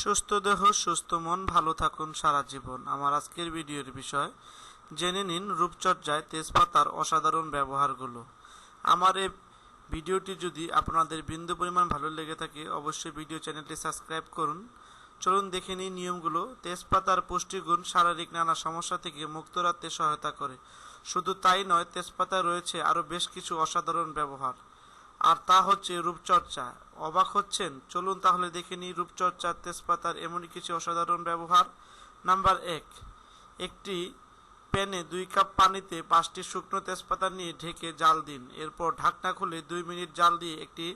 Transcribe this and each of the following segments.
সুস্থ দেহ, সুস্থ মন, ভালো থাকুন সারা জীবন। আমার আজকের ভিডিওর বিষয়, জেনে নিন রূপচর্চায় তেজপাতার অসাধারণ ব্যবহারগুলো। আমার এই ভিডিওটি যদি আপনাদের বিন্দু পরিমাণ ভালো লেগে থাকে, অবশ্যই ভিডিও চ্যানেলটি সাবস্ক্রাইব করুন। চলুন দেখে নিই নিয়মগুলো। তেজপাতার পুষ্টিগুণ শারীরিক নানা সমস্যা থেকে মুক্ত রাখতে সহায়তা করে। শুধু তাই নয় তেজপাতা রয়েছে আরও বেশ কিছু অসাধারণ ব্যবহার। আর তা হচ্ছে রূপচর্চা। অবাক হচ্ছেন? চলুন তাহলে দেখে নিই রূপচর্চার তেজপাতার এমনই কিছু অসাধারণ ব্যবহার। নাম্বার এক, একটি প্যানে দুই কাপ পানিতে পাঁচটি শুকনো তেজপাতা নিয়ে ঢেকে জাল দিন। এরপর ঢাকনা খুলে দুই মিনিট জাল দিয়ে একটি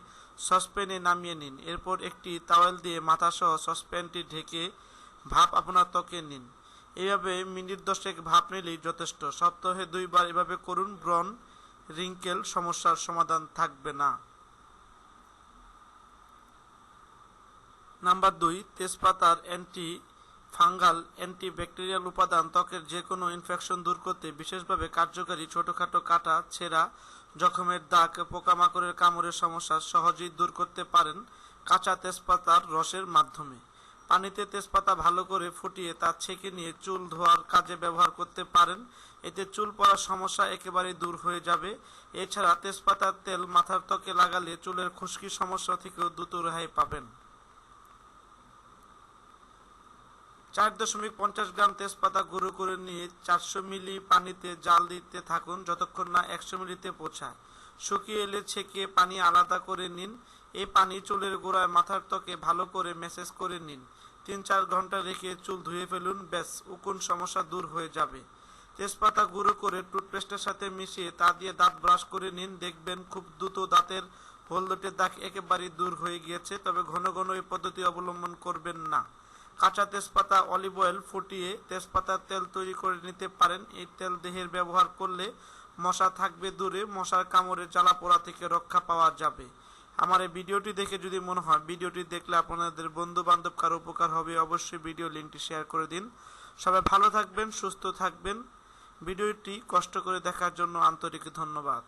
সসপ্যানে নামিয়ে নিন। এরপর একটি তাওয়েল দিয়ে মাথাসহ সসপ্যানটি ঢেকে ভাপ আপনার ত্বকে নিন। এইভাবে মিনিট দশেক ভাপ নিলেই যথেষ্ট। সপ্তাহে দুইবার এভাবে করুন ব্রণ। রিঙ্কেল, সমস্যার সমাধান থাকবে না। নাম্বার দুই, তেজপাতার অ্যান্টি ফাঙ্গাল অ্যান্টিব্যাকটেরিয়াল উপাদান ত্বকের যে কোনো ইনফেকশন দূর করতে বিশেষভাবে কার্যকারী ছোটোখাটো কাটা, ছেঁড়া, জখমের দাগ, পোকামাকড়ের কামড়ের সমস্যা সহজেই দূর করতে পারেন কাঁচা তেজপাতার রসের মাধ্যমে। পানিতে তেজপাতা ভালো করে ফুটিয়ে তা ছেঁকে নিয়ে চুল ধোয়ার কাজে ব্যবহার করতে পারেন। এতে চুল পড়ার সমস্যা একেবারে দূর হয়ে যাবে। এছাড়া তেজপাতার তেল মাথার ত্বকে লাগালে চুলের খুশকি সমস্যা থেকেও দ্রুত রেহাই পাবেন। চার দশমিক পঞ্চাশ গ্রাম তেজপাতা গুঁড়ো করে নিয়ে চারশো মিলি পানিতে জাল দিতে থাকুন, যতক্ষণ না একশো মিলিতে পৌঁছায়। শুকিয়ে এলে ছেঁকে পানি আলাদা করে নিন। এই পানি চুলের গোড়ায় মাথার ত্বকে ভালো করে ম্যাসেজ করে নিন। তিন চার ঘণ্টা রেখে চুল ধুয়ে ফেলুন, ব্যাস, উকুন সমস্যা দূর হয়ে যাবে। তেজপাতা গুঁড়ো করে টুথপেস্টের সাথে মিশিয়ে তা দিয়ে দাঁত ব্রাশ করে নিন। দেখবেন খুব দ্রুত দাঁতের হলদটের দাগ একেবারেই দূর হয়ে গিয়েছে, তবে ঘন ঘন এই পদ্ধতি অবলম্বন করবেন না। কাঁচা তেজপাতা অলিভ অয়েল ফুটিয়ে তেজপাতার তেল তৈরি করে নিতে পারেন। এই তেল দেহের ব্যবহার করলে মশা থাকবে দূরে, মশার কামড়ে জ্বালা পোড়া থেকে রক্ষা পাওয়া যাবে। আমার এই ভিডিওটি দেখে যদি মনে হয়, ভিডিওটি দেখলে আপনাদের বন্ধু বান্ধব কারও উপকার হবে, অবশ্যই ভিডিও লিঙ্কটি শেয়ার করে দিন। সবাই ভালো থাকবেন, সুস্থ থাকবেন। ভিডিওটি কষ্ট করে দেখার জন্য আন্তরিক ধন্যবাদ।